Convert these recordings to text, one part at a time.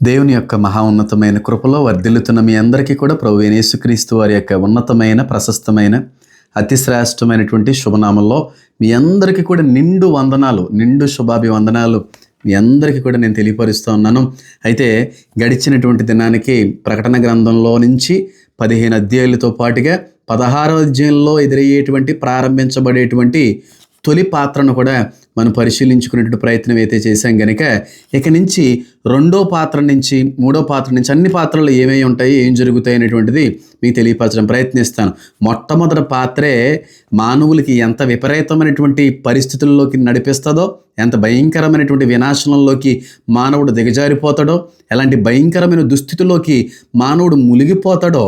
దేవుని యొక్క మహా ఉన్నతమైన కృపలో వర్ధిల్లుతున్న మీ అందరికీ కూడా ప్రభు యేసుక్రీస్తు వారి యొక్క ఉన్నతమైన ప్రశస్తమైన అతి శ్రేష్టమైనటువంటి శుభనామంలో మీ అందరికీ కూడా నిండు వందనాలు నిండు శుభాభివందనాలు మీ అందరికీ కూడా నేను తెలియపరుస్తూ ఉన్నాను. అయితే గడిచినటువంటి దినానికి ప్రకటన గ్రంథంలో నుంచి పదిహేను అధ్యాయులతో పాటుగా పదహారో అధ్యాయంలో ఎదురయ్యేటువంటి ప్రారంభించబడేటువంటి తొలి పాత్రను కూడా మనం పరిశీలించుకునేటువంటి ప్రయత్నం అయితే చేశాం కనుక ఇక నుంచి రెండో పాత్ర నుంచి మూడో పాత్ర నుంచి అన్ని పాత్రలు ఏమేమి ఉంటాయి ఏం జరుగుతాయి అనేటువంటిది మీకు తెలియపరచడం ప్రయత్నిస్తాను. మొట్టమొదటి పాత్రే మానవులకి ఎంత విపరీతమైనటువంటి పరిస్థితుల్లోకి నడిపిస్తుందో ఎంత భయంకరమైనటువంటి వినాశనంలోకి మానవుడు దిగజారిపోతాడో ఎలాంటి భయంకరమైన దుస్థితిలోకి మానవుడు మునిగిపోతాడో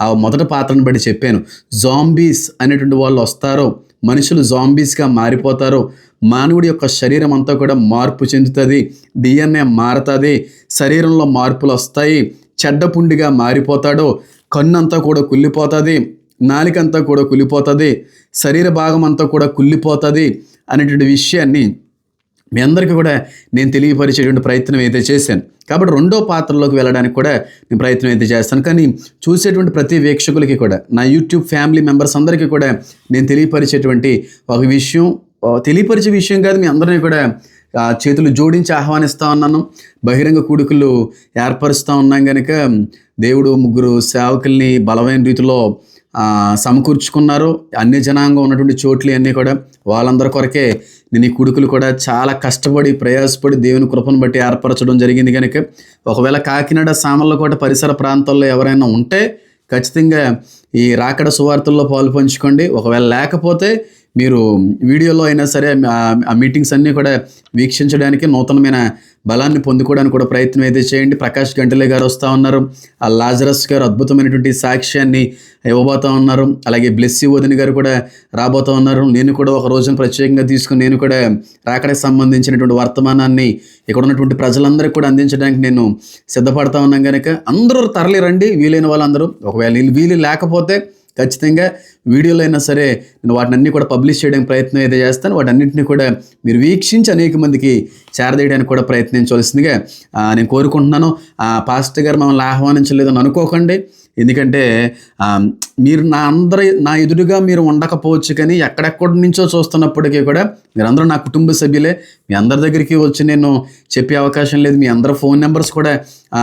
ఆ మొదటి పాత్రను బట్టి చెప్పాను. జాంబీస్ అనేటువంటి వాళ్ళు వస్తారో మనుషులు జాంబీస్గా మారిపోతారో మానవుడి యొక్క శరీరం అంతా కూడా మార్పు చెందుతుంది డిఎన్ఏ మారుతుంది శరీరంలో మార్పులు వస్తాయి చెడ్డపుండిగా మారిపోతాడు కన్నంతా కూడా కుళ్ళిపోతుంది నాలికంతా కూడా కుళ్ళిపోతుంది శరీర భాగం అంతా కూడా కుళ్ళిపోతుంది అనేటువంటి విషయాన్ని మీ అందరికీ కూడా నేను తెలియపరిచేటువంటి ప్రయత్నం అయితే చేశాను. కాబట్టి రెండో పాత్రలోకి వెళ్ళడానికి కూడా నేను ప్రయత్నం అయితే చేస్తాను. కానీ చూసేటువంటి ప్రతి వీక్షకులకి కూడా నా యూట్యూబ్ ఫ్యామిలీ మెంబర్స్ అందరికీ కూడా నేను తెలియపరిచేటువంటి ఒక విషయం తెలియపరిచే విషయం కాదు. మీ అందరినీ కూడా చేతులు జోడించి ఆహ్వానిస్తూ ఉన్నాను. బహిరంగ కూడుకులు ఏర్పరుస్తూ ఉన్నాం కనుక దేవుడు ముగ్గురు సేవకుల్ని బలమైన రీతిలో సమకూర్చుకున్నారు. అన్ని జనాంగం ఉన్నటువంటి చోట్లు అన్నీ కూడా వాళ్ళందరి కొరకే నేను ఈ కుడుకులు కూడా చాలా కష్టపడి ప్రయాసపడి దేవుని కృపను బట్టి ఏర్పరచడం జరిగింది కనుక ఒకవేళ కాకినాడ సామర్లకోట పరిసర ప్రాంతాల్లో ఎవరైనా ఉంటే ఖచ్చితంగా ఈ రాకడ సువార్తల్లో పాలు పంచుకోండి. ఒకవేళ లేకపోతే మీరు వీడియోలో అయినా సరే ఆ- మీటింగ్స్ అన్నీ కూడా వీక్షించడానికి నూతనమైన బలాన్ని పొందుకోవడానికి కూడా ప్రయత్నం అయితే చేయండి. ప్రకాష్ గంటలే గారు వస్తూ ఉన్నారు. ఆ లాజరస్ గారు అద్భుతమైనటువంటి సాక్ష్యాన్ని ఇవ్వబోతా ఉన్నారు. అలాగే బ్లెస్సీ వదిని గారు కూడా రాబోతా ఉన్నారు. నేను కూడా ఒక రోజున ప్రత్యేకంగా తీసుకుని నేను కూడా రాకడకు సంబంధించినటువంటి వర్తమానాన్ని ఇక్కడ ఉన్నటువంటి ప్రజలందరికీ కూడా అందించడానికి నేను సిద్ధపడతా ఉన్నాను కనుక అందరూ తరలి రండి వీలైన వాళ్ళందరూ. ఒకవేళ వీలు లేకపోతే ఖచ్చితంగా వీడియోలో అయినా సరే నేను వాటిని అన్ని కూడా పబ్లిష్ చేయడానికి ప్రయత్నం అయితే చేస్తాను. వాటన్నింటినీ కూడా మీరు వీక్షించి అనేక మందికి చేరదీయడానికి కూడా ప్రయత్నించవలసిందిగా నేను కోరుకుంటున్నాను. పాస్టర్ గారు మమ్మల్ని ఆహ్వానించలేదని అనుకోకండి. ఎందుకంటే మీరు నా అందరి నా ఎదురుగా మీరు ఉండకపోవచ్చు కానీ ఎక్కడెక్కడి నుంచో చూస్తున్నప్పటికీ కూడా మీరందరూ నా కుటుంబ సభ్యులే. మీ అందరి దగ్గరికి వచ్చి నేను చెప్పే అవకాశం లేదు. మీ అందరి ఫోన్ నెంబర్స్ కూడా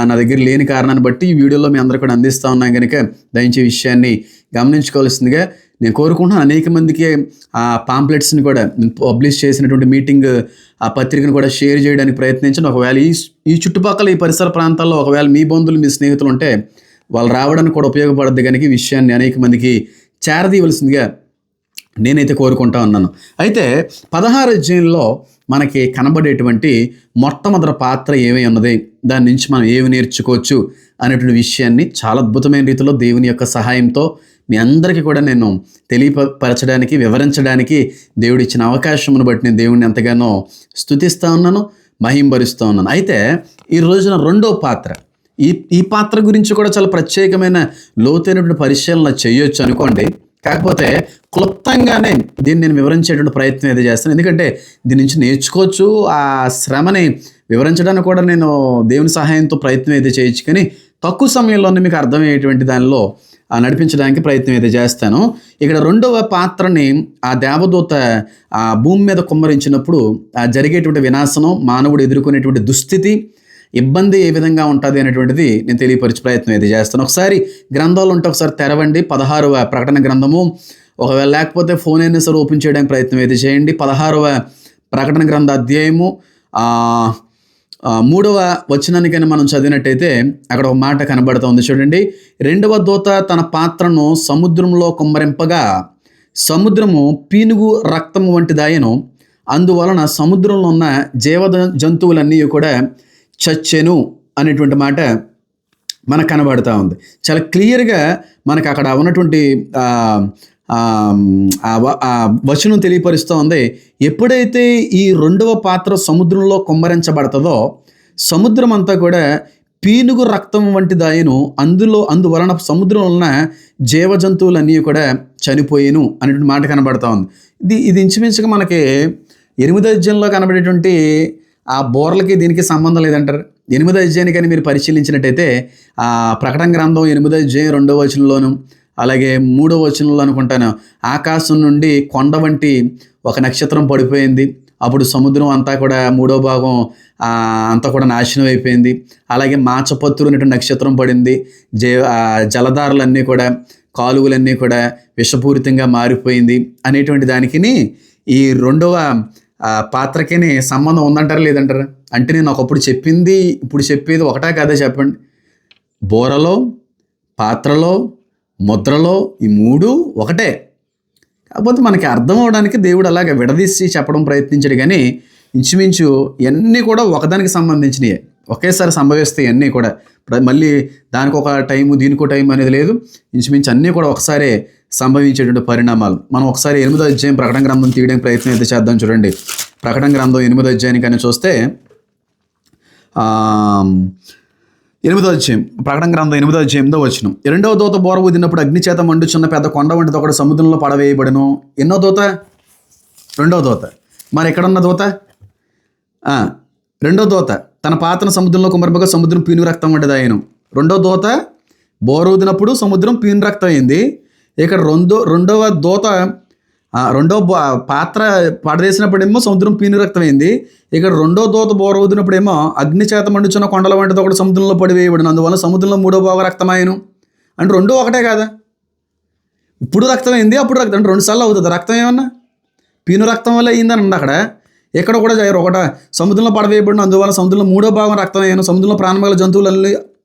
నా దగ్గర లేని కారణాన్ని బట్టి ఈ వీడియోలో మీ అందరూ కూడా అందిస్తూ ఉన్నాం కనుక దయచేసి విషయాన్ని గమనించుకోవాల్సిందిగా నేను కోరుకుంటున్నాను. అనేక మందికి ఆ పాంప్లెట్స్ని కూడా పబ్లిష్ చేసినటువంటి మీటింగ్ ఆ పత్రికను కూడా షేర్ చేయడానికి ప్రయత్నించండి. ఒకవేళ ఈ ఈ చుట్టుపక్కల ఈ పరిసర ప్రాంతాల్లో ఒకవేళ మీ బంధువులు మీ స్నేహితులు ఉంటే వాళ్ళు రావడానికి కూడా ఉపయోగపడద్దు కనుక ఈ విషయాన్ని అనేక మందికి చేరదీయవలసిందిగా నేనైతే కోరుకుంటా ఉన్నాను. అయితే పదహారు అధ్యాయంలో మనకి కనబడేటువంటి మొట్టమొదటి పాత్ర ఏమై ఉన్నది? దాని నుంచి మనం ఏమి నేర్చుకోవచ్చు? అనేటువంటి విషయాన్ని చాలా అద్భుతమైన రీతిలో దేవుని యొక్క సహాయంతో మీ అందరికీ కూడా నేను తెలియపరచడానికి వివరించడానికి దేవుడు ఇచ్చిన అవకాశమును బట్టి నేను దేవుడిని ఎంతగానో స్థుతిస్తూ ఉన్నాను మహింభరిస్తూ ఉన్నాను. అయితే ఈ రోజున రెండో పాత్ర. ఈ ఈ పాత్ర గురించి కూడా చాలా ప్రత్యేకమైన లోతైనటువంటి పరిశీలన చేయొచ్చు అనుకోండి. కాకపోతే క్లుప్తంగానే దీన్ని నేను వివరించేటువంటి ప్రయత్నం అయితే చేస్తాను. ఎందుకంటే దీని నుంచి నేర్చుకోవచ్చు. ఆ శ్రమని వివరించడానికి కూడా నేను దేవుని సహాయంతో ప్రయత్నం అయితే చేయొచ్చు. కానీ తక్కువ సమయంలోనే మీకు అర్థమయ్యేటువంటి దానిలో నడిపించడానికి ప్రయత్నం అయితే చేస్తాను. ఇక్కడ రెండవ పాత్రని ఆ దేవదూత ఆ భూమి మీద కుమ్మరించినప్పుడు జరిగేటువంటి వినాశనం మానవుడు ఎదుర్కొనేటువంటి దుస్థితి ఇబ్బంది ఏ విధంగా ఉంటుంది అనేటువంటిది నేను తెలియపరిచే ప్రయత్నం అయితే చేస్తాను. ఒకసారి గ్రంథాలు ఉంటే ఒకసారి తెరవండి. పదహారవ ప్రకటన గ్రంథము. ఒకవేళ లేకపోతే ఫోన్ అయినా సరే ఓపెన్ చేయడానికి ప్రయత్నం అయితే చేయండి. పదహారవ ప్రకటన గ్రంథ అధ్యాయము మూడవ వచనానికైనా మనం చదివినట్టయితే అక్కడ ఒక మాట కనబడుతూ ఉంది చూడండి. రెండవ దూత తన పాత్రను సముద్రంలో కుమ్మరింపగా సముద్రము పీనుగు రక్తము వంటిదాయను. అందువలన సముద్రంలో ఉన్న జీవ జంతువులన్నీ కూడా చచ్చెను అనేటువంటి మాట మనకు కనబడుతూ ఉంది. చాలా క్లియర్గా మనకు అక్కడ ఉన్నటువంటి వచనం తెలియపరుస్తూ ఉంది ఎప్పుడైతే ఈ రెండవ పాత్ర సముద్రంలో కుమ్మరించబడుతుందో సముద్రం అంతా కూడా పీనుగు రక్తం వంటి దాయను అందులో అందువలన సముద్రంలో ఉన్న జీవజంతువులన్నీ కూడా చనిపోయాను అనేటువంటి మాట కనబడతా ఉంది. ఇది ఇది ఇంచుమించుగా మనకి ఎనిమిదో అధ్యాయంలో కనబడేటువంటి ఆ బోర్లకి దీనికి సంబంధం లేదంటారు. ఎనిమిదో అధ్యాయాన్ని కానీ మీరు పరిశీలించినట్టయితే ఆ ప్రకటన గ్రంథం ఎనిమిదో అధ్యాయం రెండో వచనంలోను అలాగే మూడో వచనంలో అనుకుంటాను ఆకాశం నుండి కొండ వంటి ఒక నక్షత్రం పడిపోయింది. అప్పుడు సముద్రం అంతా కూడా మూడో భాగం అంతా కూడా నాశనం అయిపోయింది. అలాగే మాచపత్రు అనేటువంటి నక్షత్రం పడింది. జే జలధారలన్నీ కూడా కాలువలన్నీ కూడా విషపూరితంగా మారిపోయింది. అనేటువంటి దానికి ఈ రెండవ పాత్రకిని సంబంధం ఉందంటారా లేదంటారా? అంటే నేను ఒకప్పుడు చెప్పింది ఇప్పుడు చెప్పేది ఒకటా కథ చెప్పండి. బోరలో పాత్రలో ముద్రలో ఈ మూడు ఒకటే. కాకపోతే మనకి అర్థం అవడానికి దేవుడు అలాగే విడదీసి చెప్పడం ప్రయత్నించాడు కానీ ఇంచుమించు ఇవన్నీ కూడా ఒకదానికి సంబంధించినవి ఒకేసారి సంభవిస్తాయి అన్నీ కూడా. మళ్ళీ దానికి ఒక టైము దీనికో టైం అనేది లేదు. ఇంచుమించు అన్నీ కూడా ఒకసారి సంభవించేటువంటి పరిణామాలు. మనం ఒకసారి ఎనిమిదో అధ్యాయం ప్రకటన గ్రంథం తీయడానికి ప్రయత్నం అయితే చేద్దాం చూడండి. ప్రకటన గ్రంథం ఎనిమిదో అధ్యాయాన్ని కానీ చూస్తే ఎనిమిదో అధ్యాయం ప్రకటన గ్రంథం ఎనిమిదో అధ్యాయంలో వచ్చిన. రెండవ దూత బోర ఊదినప్పుడు అగ్నిచేత మండుచున్న పెద్ద కొండ వంటిది ఒకటి సముద్రంలో పడవేయబడను. ఎన్నో దూత? రెండవ దూత. మరి ఎక్కడున్న దూత? రెండో దూత. తన పాతన సముద్రంలో కుమరబగా సముద్రం పీను రక్తం వంటిది ఆయన రెండో దూత బోరూదినప్పుడు సముద్రం పీను రక్తం అయింది. ఇక్కడ రెండో రెండవ దూత రెండో పాత్ర పడదేసినప్పుడేమో సముద్రం పీను రక్తం అయింది ఇక్కడ రెండో దోత బోరవుతున్నప్పుడు అగ్ని చేత మండుచున్న కొండల వంటిది ఒకటి సముద్రంలో పడివేయబడిన అందువల్ల సముద్రంలో మూడో భావ రక్తమాయను. అంటే రెండో ఒకటే కదా? ఇప్పుడు రక్తం అయింది అప్పుడు రక్తం అంటే రెండు సార్లు అవుతుంది. రక్తం ఏమన్నా? పీను రక్తం వల్ల అయిందని ఉంది అక్కడ. ఎక్కడ కూడా చేయరు ఒకట సముద్రంలో పడవేయబడిన అందువల్ల సముద్రంలో మూడో భాగం రక్తం సముద్రంలో ప్రాణమగల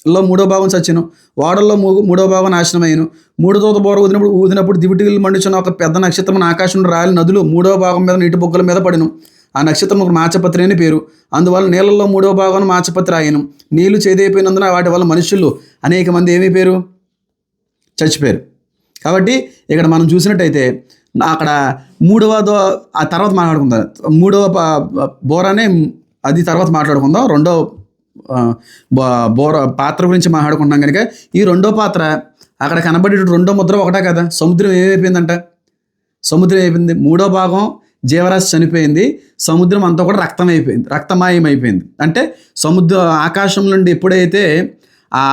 లో మూడో భాగం చచ్చిను వాడల్లో మూ- మూడో భాగం నాశనం అయ్యాను మూడో తోత బోర ఊదినప్పుడు ఊదినప్పుడు దివిటిలు మండుచున్న ఒక పెద్ద నక్షత్రం ఆకాశం నుండి రాలి నదులు మూడో భాగం మీద నీటి బొగ్గల మీద పడిను. ఆ నక్షత్రం ఒక మాచపత్రి అని పేరు. అందువల్ల నీళ్ళల్లో మూడో భాగం మాచపత్రి ఆయను నీళ్ళు చేదైపోయినందున వాటి వల్ల మనుషులు అనేక మంది ఏమీ పేరు? చచ్చిపోయారు. కాబట్టి ఇక్కడ మనం చూసినట్టయితే అక్కడ మూడవ దో ఆ తర్వాత మాట్లాడుకుందాం. మూడవ బోరానే అది తర్వాత మాట్లాడుకుందాం. రెండో బోర పాత్ర గురించి మాట్లాడుకుంటున్నాం కనుక ఈ రెండో పాత్ర అక్కడ కనబడే రెండో ముద్ర ఒకటే కదా. సముద్రం ఏమైపోయిందంట? సముద్రం అయిపోయింది మూడో భాగం జీవరాశి చనిపోయింది. సముద్రం అంతా కూడా రక్తం అయిపోయింది రక్తమాయం అయిపోయింది అంటే సముద్ర ఆకాశం నుండి ఎప్పుడైతే ఆ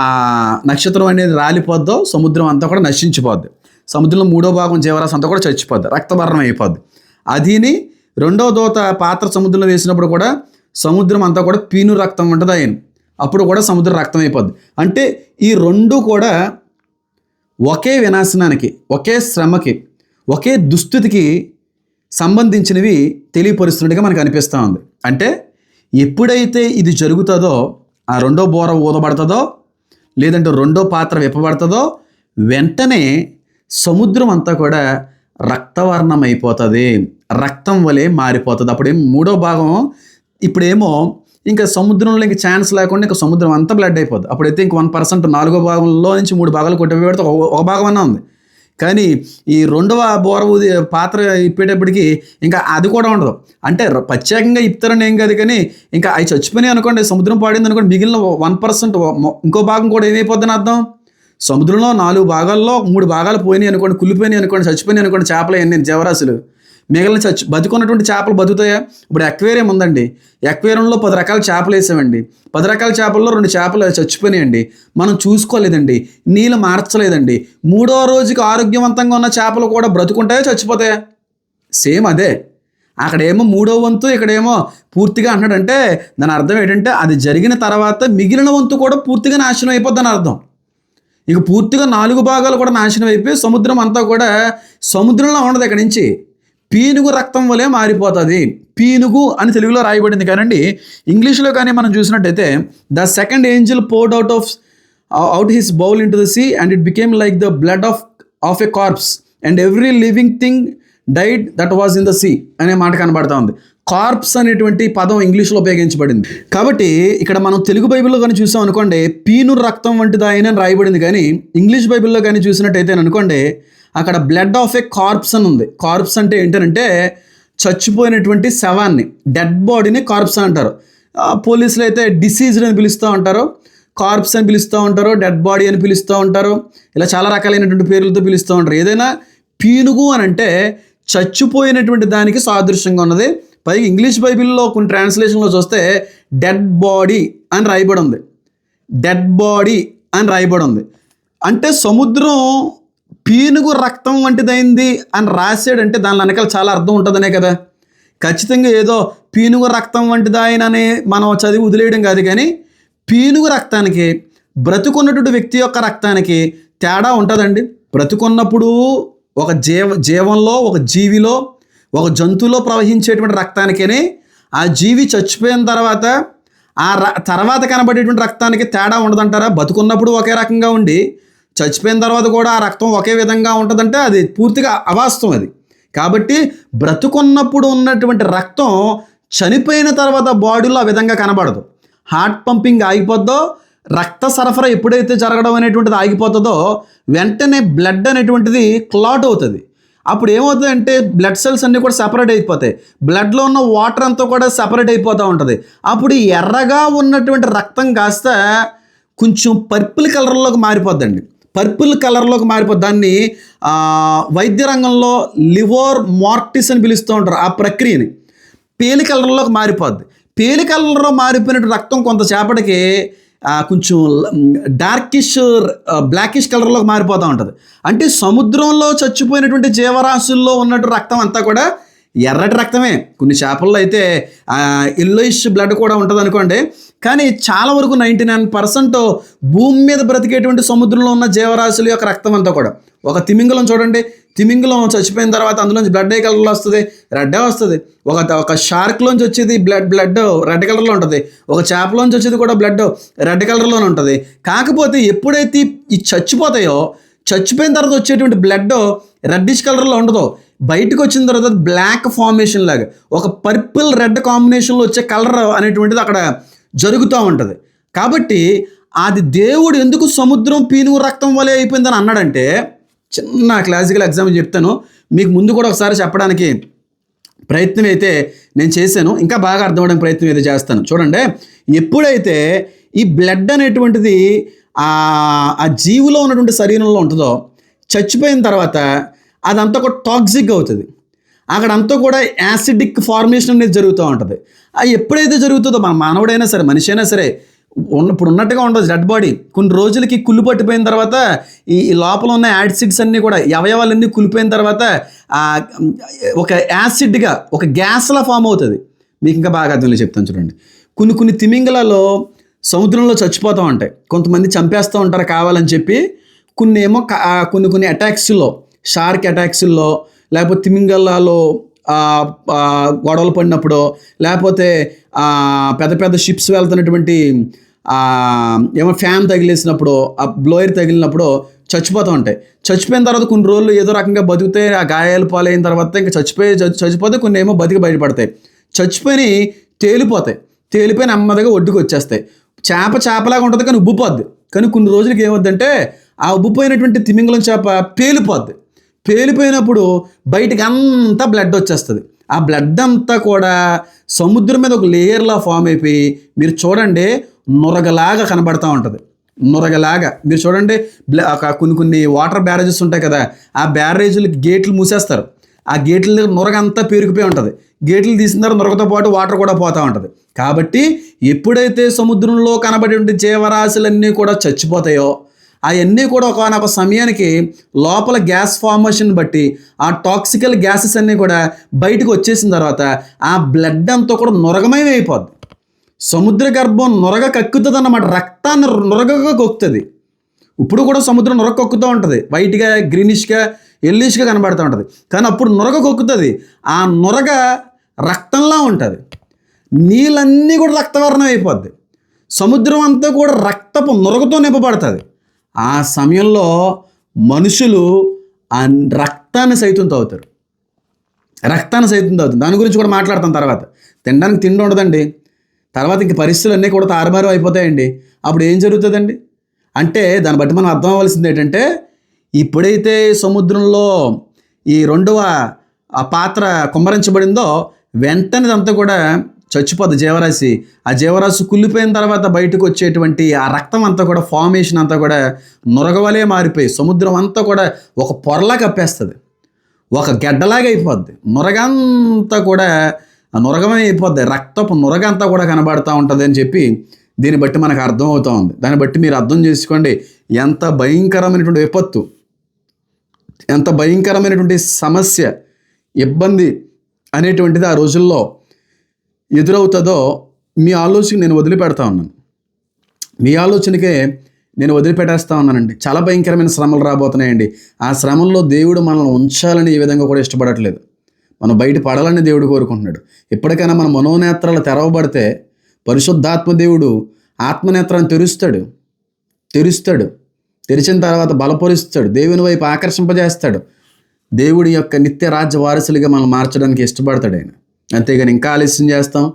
నక్షత్రం అనేది రాలిపోద్దో సముద్రం అంతా కూడా నశించిపోద్ది. సముద్రంలో మూడో భాగం జీవరాశి అంతా కూడా చచ్చిపోద్ది రక్తవర్ణం అయిపోద్ది అదిని రెండో దోత పాత్ర సముద్రంలో వేసినప్పుడు కూడా సముద్రం అంతా కూడా పీను రక్తం ఉంటుంది ఆయన. అప్పుడు కూడా సముద్రం రక్తం అయిపోద్ది. అంటే ఈ రెండు కూడా ఒకే వినాశనానికి ఒకే శ్రమకి ఒకే దుస్థితికి సంబంధించినవి తెలియపరుస్తున్నట్టుగా మనకు అనిపిస్తూ ఉంది. అంటే ఎప్పుడైతే ఇది జరుగుతుందో ఆ రెండో బోర ఊదబడుతుందో లేదంటే రెండో పాత్ర విప్పబడుతుందో వెంటనే సముద్రం అంతా కూడా రక్తవర్ణం అయిపోతుంది. రక్తం వలె మారిపోతుంది. అప్పుడు మూడో భాగం ఇప్పుడేమో ఇంకా సముద్రంలో ఇంకా ఛాన్స్ లేకుండా ఇంకా సముద్రం అంతా బ్లడ్ అయిపోద్ది. అప్పుడైతే ఇంక వన్ పర్సెంట్ నాలుగో భాగంలో నుంచి మూడు భాగాలు కొట్టిపెడితే ఒక భాగం అన్నా ఉంది. కానీ ఈ రెండవ బోర ఊది పాత్ర ఇప్పేటప్పటికి ఇంకా అది కూడా ఉండదు. అంటే ప్రత్యేకంగా ఇప్తారని ఏం కాదు కానీ ఇంకా అవి చచ్చిపోయినాయి అనుకోండి సముద్రం పాడింది అనుకోండి మిగిలిన వన్ పర్సెంట్ ఇంకో భాగం కూడా ఏమైపోద్దని అర్థం? సముద్రంలో నాలుగు భాగాల్లో మూడు భాగాలు పోయినాయి అనుకోండి కుళ్ళిపోయినాయి అనుకోండి చచ్చిపోయినాయి అనుకోండి చేపలు ఎన్ని జీవరాశులు మిగిలిన చచ్చి బతుకున్నటువంటి చేపలు బతుకుతాయా? ఇప్పుడు ఎక్వేరియం ఉందండి. ఎక్వేరియంలో పది రకాల చేపలు వేసామండి. పది రకాల చేపల్లో రెండు చేపలు చచ్చిపోయినాయండి. మనం చూసుకోలేదండి. నీళ్ళు మార్చలేదండి. మూడో రోజుకి ఆరోగ్యవంతంగా ఉన్న చేపలు కూడా బ్రతుకుంటాయా చచ్చిపోతాయా? సేమ్ అదే. అక్కడేమో మూడో వంతు ఇక్కడేమో పూర్తిగా అంటున్నాడంటే దాని అర్థం ఏంటంటే అది జరిగిన తర్వాత మిగిలిన వంతు కూడా పూర్తిగా నాశనం అయిపోద్దని అర్థం. ఇక పూర్తిగా నాలుగు భాగాలు కూడా నాశనం అయిపోయి సముద్రం అంతా కూడా సముద్రంలో ఉండదు ఇక్కడ నుంచి. పీనుగు రక్తం వలె మారిపోతుంది. పీనుగు అని తెలుగులో రాయబడింది కానండి. ఇంగ్లీష్లో కానీ మనం చూసినట్టయితే the second angel poured out of out his bowl into the sea and it became like the blood of of a corpse and every living thing died that was in the sea అనే మాట కనబడతా ఉంది. Corps అనేటువంటి పదం ఇంగ్లీష్లో ఉపయోగించబడింది. కాబట్టి ఇక్కడ మనం తెలుగు బైబిల్లో కానీ చూసాం అనుకోండి పీను రక్తం వంటిది ఆయన అని రాయబడింది కానీ ఇంగ్లీష్ బైబిల్లో కానీ చూసినట్టయితే అనుకోండి అక్కడ బ్లడ్ ఆఫ్ ఏ కార్ప్స్ అని ఉంది. కార్ప్స్ అంటే ఏంటంటే చచ్చిపోయినటువంటి శవాన్ని డెడ్ బాడీని కార్ప్స్ అని అంటారు పోలీసులు అయితే డిసీజ్డ్ అని పిలుస్తూ ఉంటారు కార్ప్స్ అని పిలుస్తూ ఉంటారు డెడ్ బాడీ అని పిలుస్తూ ఉంటారు ఇలా చాలా రకాలైనటువంటి పేర్లతో పిలుస్తూ ఉంటారు. ఏదైనా పీనుగు అని అంటే చచ్చిపోయినటువంటి దానికి సాదృశ్యంగా ఉన్నది. పైగా ఇంగ్లీష్ బైబిల్లో కొన్ని ట్రాన్స్లేషన్లో చూస్తే డెడ్ బాడీ అని రాయబడి ఉంది. డెడ్ బాడీ అని రాయబడి ఉంది. అంటే సముద్రం పీనుగు రక్తం వంటిదైంది అని రాశాడంటే దాని వెనకాల చాలా అర్థం ఉంటుందనే కదా. ఖచ్చితంగా ఏదో పీనుగు రక్తం వంటిదాయనని మనం చదివి వదిలేయడం కాదు కానీ పీనుగు రక్తానికి బ్రతుకున్నటువంటి వ్యక్తి యొక్క రక్తానికి తేడా ఉంటుందండి. బ్రతుకున్నప్పుడు ఒక జీవ జీవంలో ఒక జీవిలో ఒక జంతువులో ప్రవహించేటువంటి రక్తానికని ఆ జీవి చచ్చిపోయిన తర్వాత ఆ ర తర్వాత కనబడేటువంటి రక్తానికి తేడా ఉండదంటారా? బతుకున్నప్పుడు ఒకే రకంగా ఉండి చచ్చిపోయిన తర్వాత కూడా ఆ రక్తం ఒకే విధంగా ఉంటుందంటే అది పూర్తిగా అవాస్తవం అది. కాబట్టి బ్రతుకున్నప్పుడు ఉన్నటువంటి రక్తం చనిపోయిన తర్వాత బాడీలో ఆ విధంగా కనబడదు. హార్ట్ పంపింగ్ ఆగిపోద్దో రక్త సరఫరా ఎప్పుడైతే జరగడం అనేటువంటిది ఆగిపోతుందో వెంటనే బ్లడ్ అనేటువంటిది క్లాట్ అవుతుంది. అప్పుడు ఏమవుతుందంటే బ్లడ్ సెల్స్ అన్నీ కూడా సెపరేట్ అయిపోతాయి. బ్లడ్లో ఉన్న వాటర్ అంతా కూడా సెపరేట్ అయిపోతూ ఉంటుంది. అప్పుడు ఎర్రగా ఉన్నటువంటి రక్తం కాస్త కొంచెం పర్పుల్ కలర్లోకి మారిపోద్దండి. పర్పుల్ కలర్లోకి మారిపోద్ది. దాన్ని వైద్య రంగంలో లివోర్ మార్టిస్ అని పిలుస్తూ ఉంటారు ఆ ప్రక్రియని. పేలి కలర్లోకి మారిపోద్ది. పేలి కలర్లో మారిపోయినట్టు రక్తం కొంతసేపటికి ఆ, కొంచెం డార్కిష్ బ్లాకిష్ కలర్లోకి మారిపోతూ ఉంటుంది. అంటే సముద్రంలో చచ్చిపోయినటువంటి జీవరాశుల్లో ఉన్నట్టు రక్తం అంతా కూడా ఎర్రటి రక్తమే. కొన్ని చేపల్లో అయితే ఎల్లోయిష్ బ్లడ్ కూడా ఉంటుంది అనుకోండి కానీ చాలా వరకు నైంటీ నైన్ పర్సెంట్ భూమి మీద బ్రతికేటువంటి సముద్రంలో ఉన్న జీవరాశుల యొక్క రక్తం అంతా కూడా. ఒక తిమింగలం చూడండి. తిమింగలం చచ్చిపోయిన తర్వాత అందులోంచి బ్లడ్ ఏ కలర్లో వస్తుంది? రెడ్డే వస్తుంది. ఒక ఒక షార్క్లోంచి వచ్చేది బ్లడ్ బ్లడ్ రెడ్ కలర్లో ఉంటుంది. ఒక చేపలోంచి వచ్చేది కూడా బ్లడ్ రెడ్ కలర్లోనే ఉంటుంది. కాకపోతే ఎప్పుడైతే ఈ చచ్చిపోతాయో చచ్చిపోయిన తర్వాత వచ్చేటువంటి బ్లడ్ రెడ్డిష్ కలర్లో ఉండదు. బయటకు వచ్చిన తర్వాత బ్లాక్ ఫార్మేషన్ లాగా ఒక పర్పుల్ రెడ్ కాంబినేషన్లో వచ్చే కలర్ అనేటువంటిది అక్కడ జరుగుతూ ఉంటుంది. కాబట్టి అది దేవుడు ఎందుకు సముద్రం పీనుగు రక్తం వలె అయిపోయిందని అన్నాడంటే చిన్న క్లాసికల్ ఎగ్జాంపుల్ చెప్తాను. మీకు ముందు కూడా ఒకసారి చెప్పడానికి ప్రయత్నం అయితే నేను చేశాను. ఇంకా బాగా అర్థమవడానికి ప్రయత్నం అయితే చేస్తాను. చూడండి ఎప్పుడైతే ఈ బ్లడ్ అనేటువంటిది ఆ జీవులో ఉన్నటువంటి శరీరంలో ఉంటుందో చచ్చిపోయిన తర్వాత అదంతా కూడా టాక్సిక్ అవుతుంది. అక్కడంతా కూడా యాసిడిక్ ఫార్మేషన్ అనేది జరుగుతూ ఉంటుంది. అది ఎప్పుడైతే జరుగుతుందో మన మానవుడైనా సరే మనిషి అయినా సరే ఉన్న ఇప్పుడు ఉన్నట్టుగా ఉండదు డెడ్ బాడీ కొన్ని రోజులకి కుళ్ళు పట్టిపోయిన తర్వాత ఈ లోపల ఉన్న యాసిడ్స్ అన్నీ కూడా అవయవాలన్నీ కుళ్ళిపోయిన తర్వాత ఒక యాసిడ్గా ఒక గ్యాస్లా ఫామ్ అవుతుంది. మీకు ఇంకా బాగా అర్థంలో చెప్తాను చూడండి. కొన్ని కొన్ని తిమింగలలో సముద్రంలో చచ్చిపోతూ ఉంటాయి కొంతమంది చంపేస్తూ ఉంటారు కావాలని చెప్పి కొన్ని ఏమో కొన్ని కొన్ని అటాక్స్లో షార్క్ అటాక్స్లో లేకపోతే తిమింగల్లాలో గొడవలు పడినప్పుడు లేకపోతే పెద్ద పెద్ద షిప్స్ వెళ్తున్నటువంటి ఏమో ఫ్యాన్ తగిలేసినప్పుడు ఆ బ్లోయర్ తగిలినప్పుడు చచ్చిపోతూ ఉంటాయి. చచ్చిపోయిన తర్వాత కొన్ని రోజులు ఏదో రకంగా బతికితే ఆ గాయాలు పాలైన తర్వాత ఇంకా చచ్చిపోయి చచ్చి- చచ్చిపోతే కొన్ని ఏమో బతికి బయటపడతాయి. చచ్చిపోయి తేలిపోతాయి. తేలిపోయి నెమ్మదిగా ఒడ్డుకు వచ్చేస్తాయి చేప చేపలాగా ఉంటుంది కానీ ఉబ్బుపోద్ది కానీ కొన్ని రోజులకి ఏమవుద్దంటే ఆ ఉబ్బిపోయినటువంటి తిమింగలం చేప పేలిపోద్ది. పేలిపోయినప్పుడు బయటికి అంతా బ్లడ్ వచ్చేస్తుంది. ఆ బ్లడ్ అంతా కూడా సముద్రం మీద ఒక లేయర్లా ఫామ్ అయిపోయి మీరు చూడండి నురగలాగా కనబడతా ఉంటుంది. నురగలాగా. మీరు చూడండి బ్లా ఒక కొన్ని కొన్ని వాటర్ బ్యారేజెస్ ఉంటాయి కదా ఆ బ్యారేజీలకి గేట్లు మూసేస్తారు. ఆ గేట్ల దగ్గర నురగంతా పేరుకుపోయి ఉంటుంది. గేట్లు తీసిన తర్వాత నురగతో పాటు వాటర్ కూడా పోతూ ఉంటుంది. కాబట్టి ఎప్పుడైతే సముద్రంలో కనబడేటువంటి జీవరాశులన్నీ కూడా చచ్చిపోతాయో అవన్నీ కూడా ఒకనొక సమయానికి లోపల గ్యాస్ ఫార్మేషన్ బట్టి ఆ టాక్సికల్ గ్యాసెస్ అన్నీ కూడా బయటకు వచ్చేసిన తర్వాత ఆ బ్లడ్ అంతా కూడా నురగమయం అయిపోద్ది. సముద్ర గర్భం నొరగ కక్కుతుంది అన్నమాట రక్తాన్ని నొరగగా కొక్కుతుంది. ఇప్పుడు కూడా సముద్రం నొరగ కొక్కుతూ ఉంటుంది. వైట్గా గ్రీనిష్గా ఎల్లిష్గా కనబడుతూ ఉంటుంది. కానీ అప్పుడు నొరగ కొక్కుతుంది. ఆ నొరగ రక్తంలా ఉంటుంది. నీళ్ళన్నీ కూడా రక్తవర్ణం అయిపోద్ది. సముద్రం అంతా కూడా రక్తపు నొరగతో నింపబడుతుంది. ఆ సమయంలో మనుషులు ఆ రక్తాన్ని సైతం తాగుతారు. రక్తాన్ని సైతం తాగుతుంది దాని గురించి కూడా మాట్లాడతాం తర్వాత. తినడానికి తిండి ఉండదండి. తర్వాత ఇంక పరిస్థితులు అన్నీ కూడా తారుమారు అయిపోతాయండి. అప్పుడు ఏం జరుగుతుందండి? అంటే దాన్ని బట్టి మనం అర్థం అవ్వాల్సింది ఏంటంటే ఇప్పుడైతే సముద్రంలో ఈ రెండవ ఆ పాత్ర కుమ్మరించబడిందో వెంటనే అంతా కూడా చచ్చిపోద్ది జీవరాశి. ఆ జీవరాశి కుళ్ళిపోయిన తర్వాత బయటకు వచ్చేటువంటి ఆ రక్తం అంతా కూడా ఫార్మేషన్ అంతా కూడా నురగవలే మారిపోయి సముద్రం అంతా కూడా ఒక పొరలా కప్పేస్తుంది. ఒక గడ్డలాగా అయిపోద్ది. నురగంతా కూడా ఆ నురగమే అయిపోద్ది. రక్తపు నురగ అంతా కూడా కనబడతా ఉంటుంది అని చెప్పి దీన్ని బట్టి మనకు అర్థం అవుతూ ఉంది. దాన్ని బట్టి మీరు అర్థం చేసుకోండి. ఎంత భయంకరమైనటువంటి విపత్తు. ఎంత భయంకరమైనటువంటి సమస్య ఇబ్బంది అనేటువంటిది ఆ రోజుల్లో ఎదురవుతుందో మీ ఆలోచన నేను వదిలిపెడతా ఉన్నాను. మీ ఆలోచనకే నేను వదిలిపెట్టేస్తా ఉన్నానండి. చాలా భయంకరమైన శ్రమలు రాబోతున్నాయండి. ఆ శ్రమల్లో దేవుడు మనల్ని ఉంచాలని ఏ విధంగా కూడా ఇష్టపడట్లేదు. మనం బయట పడాలని దేవుడు కోరుకుంటున్నాడు. ఎప్పటికైనా మన మనోనేత్రాలు తెరవబడితే పరిశుద్ధాత్మ దేవుడు ఆత్మనేత్రాన్ని తెరుస్తాడు. తెరుస్తాడు. తెరిచిన తర్వాత బలపరుస్తాడు దేవుని వైపు ఆకర్షింపజేస్తాడు. దేవుడి యొక్క నిత్య రాజ్య వారసులుగా మనం మార్చడానికి ఇష్టపడతాడు ఆయన. అంతేగాని ఇంకా ఆలస్యం చేస్తాం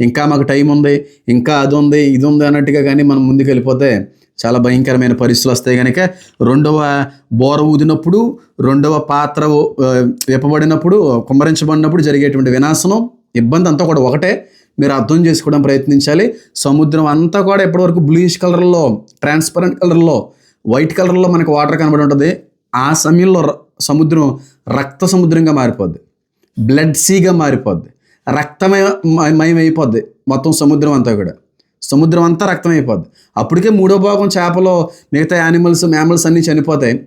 ఇంకా మాకు టైం ఉంది ఇంకా అది ఉంది ఇది ఉంది అన్నట్టుగా కానీ మనం ముందుకు వెళ్ళిపోతే చాలా భయంకరమైన పరిస్థితులు వస్తాయి. కనుక రెండవ బోర ఊదినప్పుడు రెండవ పాత్ర విప్పబడినప్పుడు కుమ్మరించబడినప్పుడు జరిగేటువంటి వినాశనం ఇబ్బంది అంతా కూడా ఒకటే. మీరు అర్థం చేసుకోవడం ప్రయత్నించాలి. సముద్రం అంతా కూడా ఇప్పటివరకు బ్లూయిష్ కలర్లో ట్రాన్స్పరెంట్ కలర్లో వైట్ కలర్లో మనకు వాటర్ కనబడి ఉంటుంది. ఆ సమయంలో ర- సముద్రం రక్త సముద్రంగా మారిపోద్ది. బ్లడ్ సీగా మారిపోద్ది. రక్తమయ మ- మయమైపోద్ది. మొత్తం సముద్రం అంతా కూడా. సముద్రం అంతా రక్తమైపోద్ది. అప్పటికే మూడో భాగం చేపలో మిగతా యానిమల్స్ మ్యామల్స్ అన్నీ చనిపోతాయి.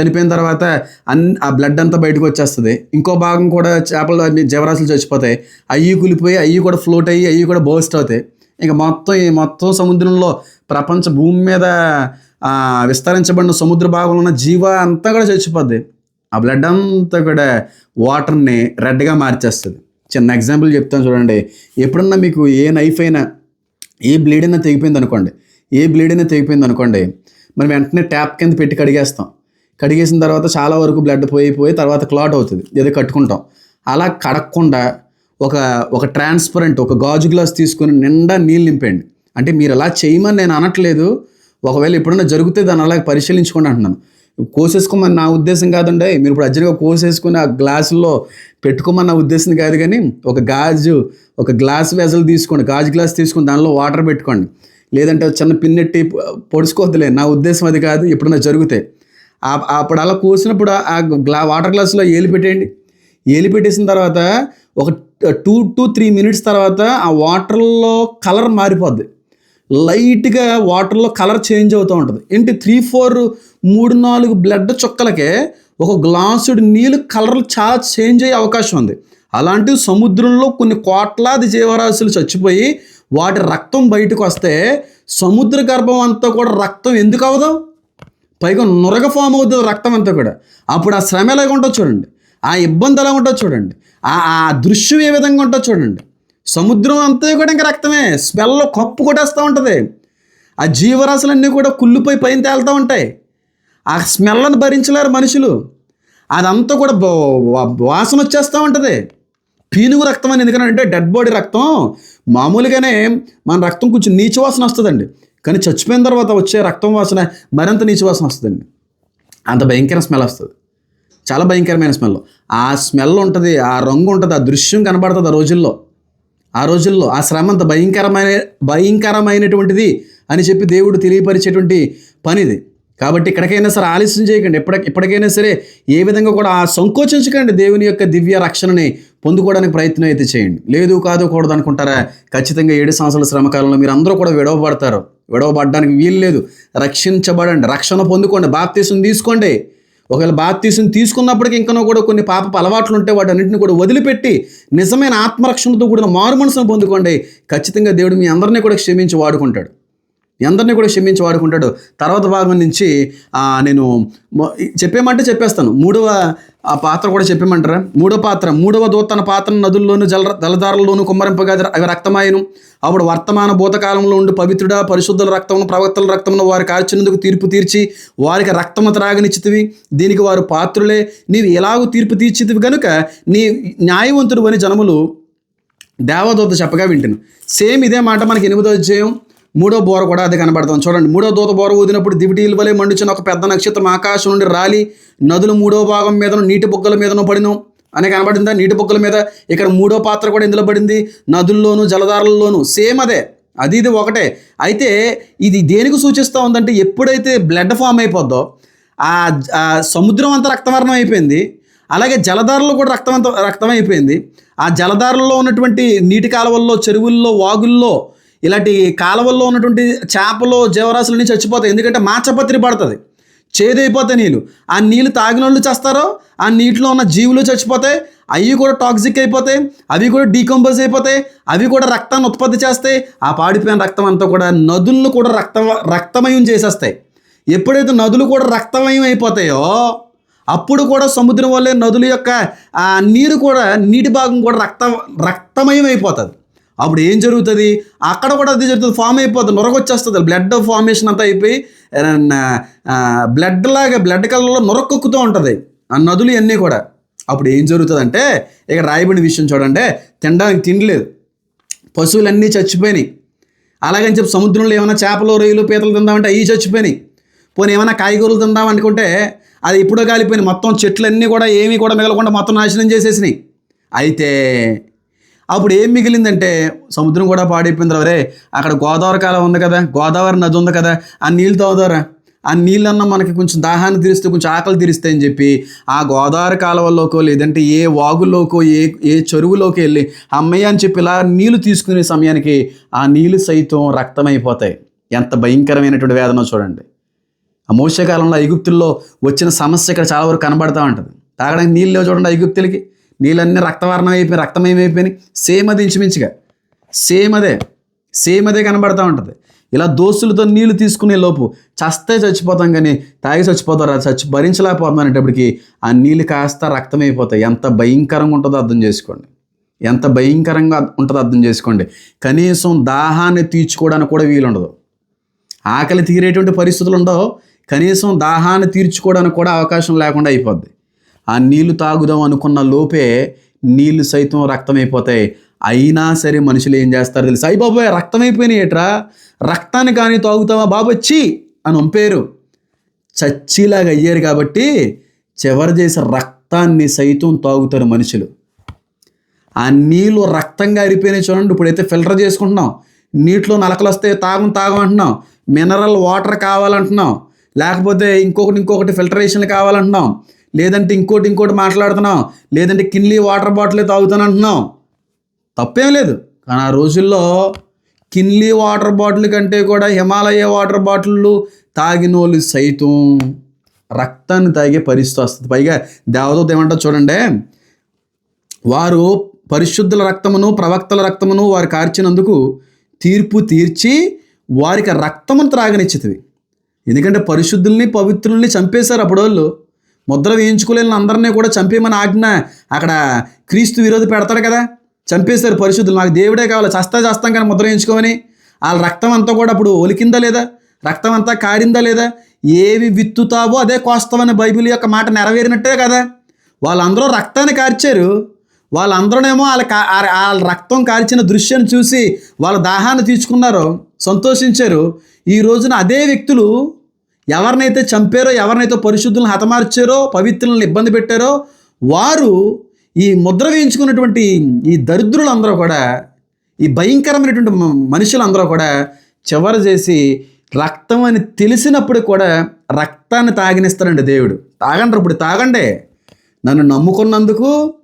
చనిపోయిన తర్వాత అన్ ఆ బ్లడ్ అంతా బయటకు వచ్చేస్తుంది. ఇంకో భాగం కూడా చేపలు జీవరాశులు చచ్చిపోతాయి. అయ్యి కులిపోయి అయ్యి కూడా ఫ్లోట్ అయ్యి అయ్యి కూడా బోస్ట్ అవుతాయి. ఇంకా మొత్తం ఈ మొత్తం సముద్రంలో ప్రపంచ భూమి మీద విస్తరించబడిన సముద్ర భాగంలో ఉన్న జీవ అంతా కూడా చచ్చిపోద్ది. ఆ బ్లడ్ అంతా కూడా వాటర్ని రెడ్గా మార్చేస్తుంది. చిన్న ఎగ్జాంపుల్ చెప్తాను చూడండి. ఎప్పుడన్నా మీకు ఏ నైఫ్ అయినా ఏ బ్లేడ్ అయినా తెగిపోయింది అనుకోండి ఏ బ్లేడ్ అయినా తెగిపోయింది అనుకోండి మనం వెంటనే ట్యాప్ కింద పెట్టి కడిగేస్తాం. కడిగేసిన తర్వాత చాలా వరకు బ్లడ్ పోయి పోయి తర్వాత క్లాట్ అవుతుంది. ఏదో కట్టుకుంటాం. అలా కడగకుండా ఒక ఒక ట్రాన్స్పరెంట్ ఒక గాజు గ్లాస్ తీసుకొని నిండా నీళ్ళు నింపండి అంటే మీరు అలా చేయమని నేను అనట్లేదు ఒకవేళ ఎప్పుడైనా జరిగితే దాన్ని అలా పరిశీలించుకోండి అంటున్నాను. కోసేసుకోమని నా ఉద్దేశం కాదండి. మీరు ఇప్పుడు అర్జెంట్గా కోసేసుకుని ఆ గ్లాసుల్లో పెట్టుకోమని నా ఉద్దేశం కాదు కానీ ఒక గాజు ఒక గ్లాస్ వెజలు తీసుకోండి. గాజు గ్లాస్ తీసుకొని దానిలో వాటర్ పెట్టుకోండి. లేదంటే చిన్న పిన్నెట్టి పొడుచుకోవద్దులే. నా ఉద్దేశం అది కాదు ఎప్పుడైనా జరుగుతాయి అప్పుడు అలా కోసినప్పుడు ఆ గ్లా వాటర్ గ్లాసులో ఏలి పెట్టేయండి. ఏలి పెట్టేసిన తర్వాత ఒక టూ టు త్రీ మినిట్స్ తర్వాత ఆ వాటర్లో కలర్ మారిపోద్ది. లైట్గా వాటర్లో కలర్ చేంజ్ అవుతూ ఉంటుంది. ఏంటి? త్రీ ఫోర్ మూడు నాలుగు బ్లడ్ చుక్కలకే ఒక గ్లాసుడు నీళ్ళు కలర్ చాలా చేంజ్ అయ్యే అవకాశం ఉంది. అలాంటివి సముద్రంలో కొన్ని కోట్లాది జీవరాశులు చచ్చిపోయి వాటి రక్తం బయటకు వస్తే సముద్ర గర్భం అంతా కూడా రక్తం ఎందుకు అవదు? పైగా నురగ ఫామ్ అవుతుంది రక్తం అంతా కూడా. అప్పుడు ఆ శ్రమ ఎలాగ ఉంటుందో చూడండి. ఆ ఇబ్బంది ఎలా ఉంటుందో చూడండి. ఆ ఆ దృశ్యం ఏ విధంగా ఉంటుందో చూడండి. సముద్రం అంతా కూడా ఇంకా రక్తమే. స్మెల్లో కప్పు కొట్టేస్తూ ఉంటుంది. ఆ జీవరాశులన్నీ కూడా కుళ్ళిపోయి పైన తేలుతూ ఉంటాయి. ఆ స్మెల్లను భరించలేరు మనుషులు. అదంతా కూడా వాసన వచ్చేస్తూ ఉంటుంది. పీనుగు రక్తం అని ఎందుకంటే డెడ్ బాడీ రక్తం మామూలుగానే మన రక్తం కొంచెం నీచు వాసన వస్తుందండి. కానీ చచ్చిపోయిన తర్వాత వచ్చే రక్తం వాసన మరింత నీచు వాసన వస్తుందండి. అంత భయంకర స్మెల్ వస్తుంది. చాలా భయంకరమైన స్మెల్. ఆ స్మెల్ ఉంటుంది ఆ రంగు ఉంటుంది ఆ దృశ్యం కనబడుతుంది ఆ రోజుల్లో. ఆ రోజుల్లో ఆ శ్రమ అంత భయంకరమైన భయంకరమైనటువంటిది అని చెప్పి దేవుడు తెలియపరిచేటువంటి పనిది. కాబట్టి ఇక్కడికైనా సరే ఆలస్యం చేయకండి. ఎప్పటి ఎప్పటికైనా సరే ఏ విధంగా కూడా ఆ సంకోచించకండి దేవుని యొక్క దివ్య రక్షణని పొందుకోవడానికి ప్రయత్నం అయితే చేయండి. లేదు కాదు కూడదు అనుకుంటారా? ఖచ్చితంగా ఏడు సంవత్సరాల శ్రమకాలంలో మీరు అందరూ కూడా విడవబడతారు. విడవబడడానికి వీలు లేదు. రక్షించబడండి. రక్షణ పొందుకోండి. బాప్తీసం తీసుకోండి. ఒకవేళ బాప్తీసం తీసుకున్నప్పటికీ ఇంకనో కూడా కొన్ని పాప అలవాట్లు ఉంటే వాటన్నింటిని కూడా వదిలిపెట్టి నిజమైన ఆత్మరక్షణతో కూడిన మారు మనసును పొందుకోండి. ఖచ్చితంగా దేవుడు మీ అందరినీ కూడా క్షమించి వాడుకుంటాడు. ఎందరిని అందరినీ కూడా క్షమించి వాడుకుంటాడు తర్వాత భాగం నుంచి నేను చెప్పేమంటే చెప్పేస్తాను. మూడవ ఆ పాత్ర కూడా చెప్పేమంటారా? మూడవ పాత్ర మూడవ దూత తన పాత్ర నదుల్లోను జల జలధారల్లోను కుమ్మరింపగా అవి రక్తమాయను. అప్పుడు వర్తమాన భూతకాలంలో ఉండి పవిత్రుడ పరిశుద్ధుల రక్తమును ప్రవక్తల రక్తమును వారి కార్చినందుకు తీర్పు తీర్చి వారికి రక్తము త్రాగనిచ్చితివి. దీనికి వారు పాత్రులే. నీవు ఎలాగూ తీర్పు తీర్చితివి గనుక నీ న్యాయవంతుడు అని జనములు దేవదూత చెప్పగా వింటాను. సేమ్ ఇదే మాట మనకి ఎనిమిదో అధ్యాయం మూడో బోర కూడా అది కనబడతాం. చూడండి మూడో దూత బోర ఊదినప్పుడు దివిటీల వలె మండుచున్న ఒక పెద్ద నక్షత్రం ఆకాశం నుండి రాలి నదులు మూడో భాగం మీదను నీటి బుగ్గల మీదను పడిను. అని కనబడిందా? నీటి బుగ్గల మీద ఇక్కడ మూడో పాత్ర కూడా ఇందులో పడింది. నదుల్లోను జలధారల్లోను సేమ్ అదే. అది ఇది ఒకటే. అయితే ఇది దేనికి సూచిస్తూ ఉందంటే ఎప్పుడైతే బ్లడ్ ఫామ్ అయిపోద్దో ఆ సముద్రం అంతా రక్తవర్ణం అయిపోయింది. అలాగే జలధారలో కూడా రక్తం రక్తం అయిపోయింది. ఆ జలధారల్లో ఉన్నటువంటి నీటి కాలువల్లో చెరువుల్లో వాగుల్లో ఇలాంటి కాలువల్లో ఉన్నటువంటి చేపలు జీవరాశులన్నీ చచ్చిపోతాయి. ఎందుకంటే మాచపత్రి పడుతుంది. చేదైపోతాయి నీళ్ళు ఆ నీళ్ళు తాగిన వాళ్ళు చేస్తారో ఆ నీటిలో ఉన్న జీవులు చచ్చిపోతాయి. అవి కూడా టాక్సిక్ అయిపోతాయి. అవి కూడా డీకంపోజ్ అయిపోతాయి. అవి కూడా రక్తాన్ని ఉత్పత్తి చేస్తాయి. ఆ పాడిపోయిన రక్తం అంతా కూడా నదులను కూడా రక్త రక్తమయం చేసేస్తాయి. ఎప్పుడైతే నదులు కూడా రక్తమయం అయిపోతాయో అప్పుడు కూడా సముద్రం వల్లే నదుల యొక్క ఆ నీరు కూడా నీటి భాగం కూడా రక్త రక్తమయం అయిపోతుంది. అప్పుడు ఏం జరుగుతుంది? అక్కడ కూడా అది జరుగుతుంది. ఫామ్ అయిపోతుంది నొరకొచ్చేస్తుంది బ్లడ్ ఫార్మేషన్ అంతా అయిపోయి బ్లడ్ లాగా బ్లడ్ కలర్లో నొరకొక్కుతూ ఉంటుంది. ఆ నదులు ఇవన్నీ కూడా. అప్పుడు ఏం జరుగుతుందంటే ఇక్కడ రాయబడిన విషయం చూడండి. తినడానికి తినలేదు పశువులన్నీ చచ్చిపోయినాయి. అలాగని చెప్పి సముద్రంలో ఏమైనా చేపలు రొయ్యలు పీతలు తిందామంటే అవి చచ్చిపోయినాయి. పోనీ ఏమైనా కాయగూరలు తిందాం అనుకుంటే అది ఇప్పుడో కాలిపోయినాయి. మొత్తం చెట్లన్నీ కూడా ఏమీ కూడా మిగలకుండా మొత్తం నాశనం చేసేసినాయి. అయితే అప్పుడు ఏం మిగిలిందంటే సముద్రం కూడా పాడైపోయింది రే అక్కడ గోదావరి కాలం ఉంది కదా గోదావరి నది ఉంది కదా ఆ నీళ్ళు తాగుతారా ఆ నీళ్ళన్న మనకి కొంచెం దాహాన్ని తీరిస్తే కొంచెం ఆకలి తీరిస్తాయని చెప్పి ఆ గోదావరి కాలువలోకో లేదంటే ఏ వాగులోకో ఏ ఏ చెరువులోకి వెళ్ళి అమ్మయ్య అని చెప్పి ఇలా నీళ్ళు తీసుకునే సమయానికి ఆ నీళ్ళు సైతం రక్తమైపోతాయి. ఎంత భయంకరమైనటువంటి వేదన చూడండి. ఆ మోసకాలంలో ఐగుప్తుల్లో వచ్చిన సమస్య ఇక్కడ చాలా వరకు కనబడతా ఉంటుంది. తాగడానికి నీళ్ళు లేవు చూడండి ఐగుప్తులకి నీళ్ళన్నీ రక్తవర్ణం అయిపోయి రక్తమయం అయిపోయినాయి సేమ్ అది ఇంచుమించుగా. సేమ్ అదే. సేమ్ అదే కనబడతా ఉంటుంది. ఇలా దోస్తులతో నీళ్ళు తీసుకునే లోపు చస్తే చచ్చిపోతాం కానీ తాగి చచ్చిపోతారు అది చచ్చి భరించలేకపోతున్నాం అనేటప్పటికి ఆ నీళ్ళు కాస్త రక్తమైపోతాయి. ఎంత భయంకరంగా ఉంటుందో అర్థం చేసుకోండి. ఎంత భయంకరంగా ఉంటుందో అర్థం చేసుకోండి. కనీసం దాహాన్ని తీర్చుకోవడానికి కూడా వీలుండదు. ఆకలి తీరేటువంటి పరిస్థితులు ఉండవు. కనీసం దాహాన్ని తీర్చుకోవడానికి కూడా అవకాశం లేకుండా అయిపోద్ది. ఆ నీళ్ళు తాగుదాం అనుకున్న లోపే నీళ్ళు సైతం రక్తమైపోతాయి. అయినా సరే మనుషులు ఏం చేస్తారు తెలుసు? అయ్యి బాబాయ్ రక్తమైపోయినాయి ఏట్రా? రక్తాన్ని కానీ తాగుతావా బాబు అని పంపారు చచ్చిలాగా అయ్యారు కాబట్టి చివరి చేసి రక్తాన్ని సైతం తాగుతారు మనుషులు. ఆ నీళ్ళు రక్తంగా అరిపోయినాయి చూడండి. ఇప్పుడైతే ఫిల్టర్ చేసుకుంటున్నాం. నీటిలో నలకలు వస్తే తాగం తాగం అంటున్నాం. మినరల్ వాటర్ కావాలంటున్నాం. లేకపోతే ఇంకొకటి ఇంకొకటి ఫిల్టరేషన్ కావాలంటున్నాం. లేదంటే ఇంకోటి ఇంకోటి మాట్లాడుతున్నాం. లేదంటే కిన్లీ వాటర్ బాటిలే తాగుతాను అంటున్నాం. తప్పేం లేదు. కానీ ఆ రోజుల్లో కిన్లీ వాటర్ బాటిల్ కంటే కూడా హిమాలయ వాటర్ బాటిళ్ళు తాగిన వాళ్ళు సైతం రక్తాన్ని తాగే పరిస్థితి వస్తుంది. పైగా దేవదూత ఏమంటారు చూడండి. వారు పరిశుద్ధుల రక్తమును ప్రవక్తల రక్తమును వారు కార్చినందుకు తీర్పు తీర్చి వారికి రక్తమును త్రాగనిచ్చేది ఎందుకంటే పరిశుద్ధుల్ని పవిత్రుల్ని చంపేశారు అప్పుడు వాళ్ళు ముద్ర వేయించుకోలేని అందరినీ కూడా చంపేయమని ఆజ్ఞ అక్కడ క్రీస్తు విరోధి పెడతాడు కదా. చంపేశారు పరిశుద్ధులు. నాకు దేవుడే కావాలి. చస్తా చేస్తాం కానీ ముద్ర వేయించుకోమని. వాళ్ళ రక్తం అంతా కూడా అప్పుడు ఒలికిందా లేదా? రక్తం అంతా కారిందా లేదా? ఏవి విత్తుతావో అదే కోస్తావని బైబిల్ యొక్క మాట నెరవేరినట్టే కదా. వాళ్ళందరూ రక్తాన్ని కార్చారు. వాళ్ళందరూనేమో వాళ్ళ కా- వాళ్ళ రక్తం కాల్చిన దృశ్యాన్ని చూసి వాళ్ళ దాహాన్ని తీర్చుకున్నారు. సంతోషించారు. ఈ రోజున అదే వ్యక్తులు ఎవరినైతే చంపారో ఎవరినైతే పరిశుద్ధులను హతమార్చారో పవిత్రులను ఇబ్బంది పెట్టారో వారు ఈ ముద్ర వేయించుకున్నటువంటి ఈ దరిద్రులందరూ కూడా ఈ భయంకరమైనటువంటి మనుషులందరూ కూడా చివరి చేసి రక్తం అని తెలిసినప్పుడు కూడా రక్తాన్ని తాగినిస్తారండి దేవుడు. తాగండి ఇప్పుడు తాగండి. నన్ను నమ్ముకున్నందుకు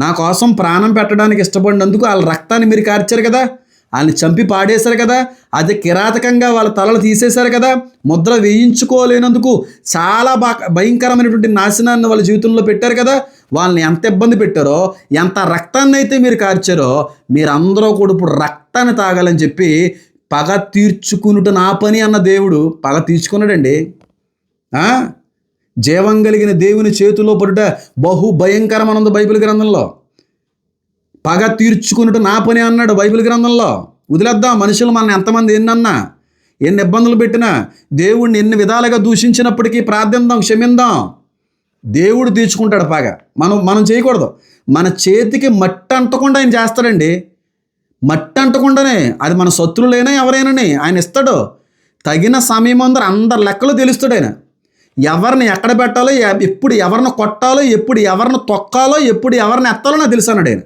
నా కోసం ప్రాణం పెట్టడానికి ఇష్టపడినందుకు వాళ్ళ రక్తాన్ని మీరు కార్చారు కదా. వాళ్ళని చంపి పాడేశారు కదా అది కిరాతకంగా వాళ్ళ తలలు తీసేశారు కదా ముద్ర వేయించుకోలేనందుకు చాలా బా భయంకరమైనటువంటి నాశనాన్ని వాళ్ళ జీవితంలో పెట్టారు కదా వాళ్ళని ఎంత ఇబ్బంది పెట్టారో ఎంత రక్తాన్ని అయితే మీరు కార్చారో మీరందరూ కూడా ఇప్పుడు రక్తాన్ని తాగాలని చెప్పి పగ తీర్చుకునుట నా పని అన్న దేవుడు పగ తీర్చుకున్నాడండి. జీవం కలిగిన దేవుని చేతిలో పడుట బహు భయంకరమనందు బైబిల్ గ్రంథంలో. పగ తీర్చుకున్నట్టు నా పని అన్నాడు బైబిల్ గ్రంథంలో. వదిలేద్దాం మనుషులు మన ఎంతమంది ఎన్నన్నా? ఎన్ని ఇబ్బందులు పెట్టినా దేవుడిని ఎన్ని విధాలుగా దూషించినప్పటికీ ప్రార్థిందాం క్షమిందాం. దేవుడు తీర్చుకుంటాడు పగ. మనం మనం చేయకూడదు. మన చేతికి మట్టి అంటకుండా ఆయన చేస్తాడండి. మట్టి అంటకుండానే అది మన శత్రువులైనా ఎవరైనాని ఆయన ఇస్తాడు. తగిన సమయం అందరు అందరి లెక్కలు తెలుస్తాడు ఆయన. ఎవరిని ఎక్కడ పెట్టాలో ఎప్పుడు ఎవరిని కొట్టాలో ఎప్పుడు ఎవరిని తొక్కాలో ఎప్పుడు ఎవరిని ఎత్తాలో నాకు తెలుసు అన్నాడు ఆయన.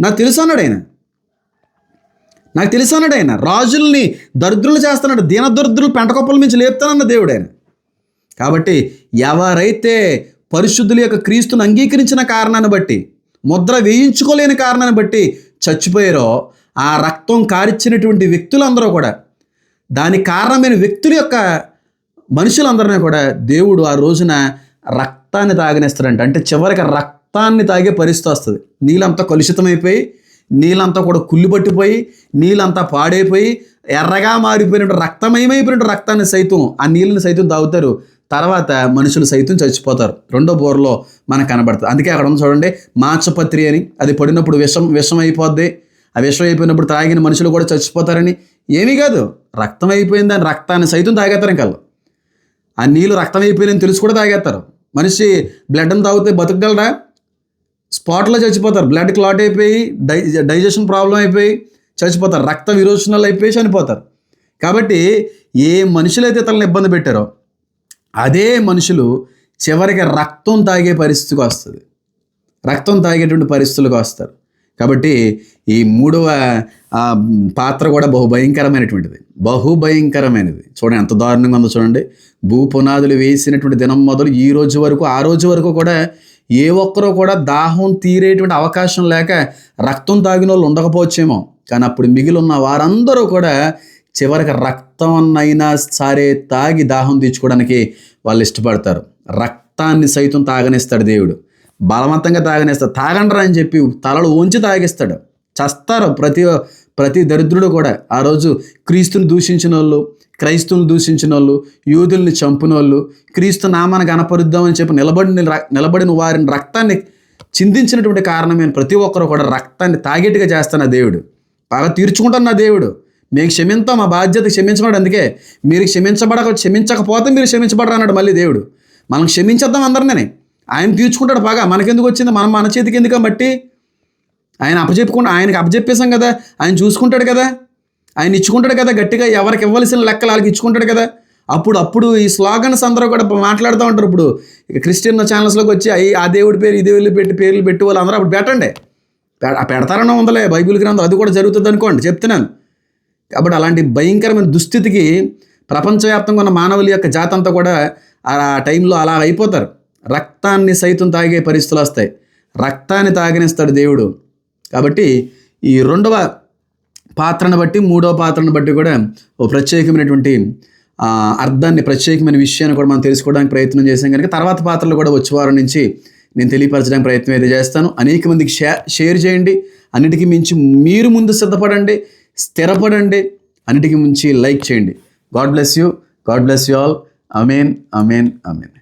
నాకు తెలుసు అన్నాడు ఆయన. నాకు తెలుసు అన్నాడు ఆయన. రాజుల్ని దరిద్రులు చేస్తున్నాడు దీన దరిద్రులు పెంటకొప్పల నుంచి లేపుతానన్న దేవుడు ఆయన. కాబట్టి ఎవరైతే పరిశుద్ధుల యొక్క క్రీస్తుని అంగీకరించిన కారణాన్ని బట్టి ముద్ర వేయించుకోలేని కారణాన్ని బట్టి చచ్చిపోయారో ఆ రక్తం కారిచ్చినటువంటి వ్యక్తులందరూ కూడా దానికి కారణమైన వ్యక్తుల యొక్క మనుషులందరినీ కూడా దేవుడు ఆ రోజున రక్తాన్ని తాగనిస్తాడంట. అంటే చివరికి రక్తాన్ని తాగే పరిస్థితి వస్తుంది. నీళ్ళంతా కలుషితమైపోయి నీళ్ళంతా కూడా కుళ్ళు పట్టిపోయి నీళ్ళంతా పాడైపోయి ఎర్రగా మారిపోయినట్టు రక్తమయమైపోయినట్టు రక్తాన్ని సైతం ఆ నీళ్ళని సైతం తాగుతారు. తర్వాత మనుషులు సైతం చచ్చిపోతారు. రెండో బోర్లో మనకు కనబడుతుంది. అందుకే అక్కడ ఉంది చూడండి మాచపత్రి అని. అది పడినప్పుడు విషం విషం అయిపోద్ది ఆ విషం అయిపోయినప్పుడు తాగిన మనుషులు కూడా చచ్చిపోతారని. ఏమీ కాదు. రక్తం అయిపోయింది అని రక్తాన్ని సైతం తాగేస్తారు ఇంకా ఆ నీళ్ళు రక్తం అయిపోయిందని తెలిసి కూడా తాగేస్తారు. మనిషి బ్లడ్ని తాగితే బతకగలరా స్పాట్లో చచ్చిపోతారు. బ్లడ్ క్లాట్ అయిపోయి డై డైజెషన్ ప్రాబ్లం అయిపోయి చచ్చిపోతారు. రక్త విరోచనాలు అయిపోయి చనిపోతారు. కాబట్టి ఏ మనుషులైతే తనని ఇబ్బంది పెట్టారో అదే మనుషులు చివరికి రక్తం తాగే పరిస్థితికి వస్తుంది. రక్తం తాగేటువంటి పరిస్థితులకు వస్తారు. కాబట్టి ఈ మూడవ పాత్ర కూడా బహు భయంకరమైనటువంటిది బహు భయంకరమైనది చూడండి ఎంత దారుణంగా ఉందో చూడండి. భూ పునాదులు వేసినటువంటి దినం మొదలు ఈ రోజు వరకు ఆ రోజు వరకు కూడా ఏ ఒక్కరూ కూడా దాహం తీరేటువంటి అవకాశం లేక రక్తం తాగిన వాళ్ళు ఉండకపోవచ్చేమో. కానీ అప్పుడు మిగిలిన వారందరూ కూడా చివరికి రక్తం అయినా సరే తాగి దాహం తీర్చుకోవడానికి వాళ్ళు ఇష్టపడతారు. రక్తాన్ని సైతం తాగనిస్తాడు దేవుడు. బలవంతంగా తాగనిస్తాడు. తాగండ్రా అని చెప్పి తలలు ఉంచి తాగిస్తాడు. చస్తారు ప్రతి ప్రతి దరిద్రుడు కూడా. ఆ రోజు క్రీస్తుని దూషించిన వాళ్ళు క్రైస్తువుని దూషించిన వాళ్ళు యూదుల్ని చంపిన వాళ్ళు క్రీస్తు నామాన్ని కనపరుద్దామని చెప్పి నిలబడిన నిలబడిన వారిని రక్తాన్ని చిందించినటువంటి కారణమైన ప్రతి ఒక్కరు కూడా రక్తాన్ని తాగేట్టుగా చేస్తాను దేవుడు. బాగా తీర్చుకుంటాను నా దేవుడు. మీకు క్షమింతాం మా బాధ్యత క్షమించబడు అందుకే మీరు క్షమించబడక క్షమించకపోతే మీరు క్షమించబడరు అన్నాడు మళ్ళీ దేవుడు. మనం క్షమించేద్దాం అందరినీ ఆయన తీర్చుకుంటాడు బాగా. మనకెందుకు వచ్చింది? మనం మన చేతికి ఎందుకు బట్టి? ఆయన అప్పచెప్పుకుంటా ఆయనకి అప్పచెప్పేశాం కదా. ఆయన చూసుకుంటాడు కదా. ఆయన ఇచ్చుకుంటాడు కదా గట్టిగా ఎవరికి ఇవ్వాల్సిన లెక్కలు వాళ్ళకి ఇచ్చుకుంటాడు కదా. అప్పుడు అప్పుడు ఈ స్లోగన్స్ అందరూ కూడా మాట్లాడుతూ ఉంటారు. ఇప్పుడు క్రిస్టియన్ ఛానల్స్లోకి వచ్చి అయ్యి ఆ దేవుడి పేరు ఈ దేవుళ్ళు పెట్టి పేర్లు పెట్టి వాళ్ళు అందరూ అప్పుడు పెట్టండి. ఆ పెడతారన్న ఉందలే బైబిల్ గ్రంథం అది కూడా జరుగుతుంది అనుకోండి చెప్తున్నాను. కాబట్టి అలాంటి భయంకరమైన దుస్థితికి ప్రపంచవ్యాప్తంగా ఉన్న మానవుల యొక్క జాతంతా కూడా ఆ టైంలో అలా అయిపోతారు. రక్తాన్ని సైతం తాగే పరిస్థితులు వస్తాయి. రక్తాన్ని తాగనిస్తాడు దేవుడు. కాబట్టి ఈ రెండవ పాత్రను బట్టి మూడవ పాత్రను బట్టి కూడా ఓ ప్రత్యేకమైనటువంటి అర్థాన్ని ప్రత్యేకమైన విషయాన్ని కూడా మనం తెలుసుకోవడానికి ప్రయత్నం చేసాం కనుక తర్వాత పాత్రలు కూడా వచ్చే వారం నుంచి నేను తెలియపరచడానికి ప్రయత్నం అయితే చేస్తాను. అనేక మందికి షే షేర్ చేయండి. అన్నిటికీ మించి మీరు ముందు సిద్ధపడండి స్థిరపడండి. అన్నిటికీ మించి లైక్ చేయండి. God bless you. God bless you all. Amen amen amen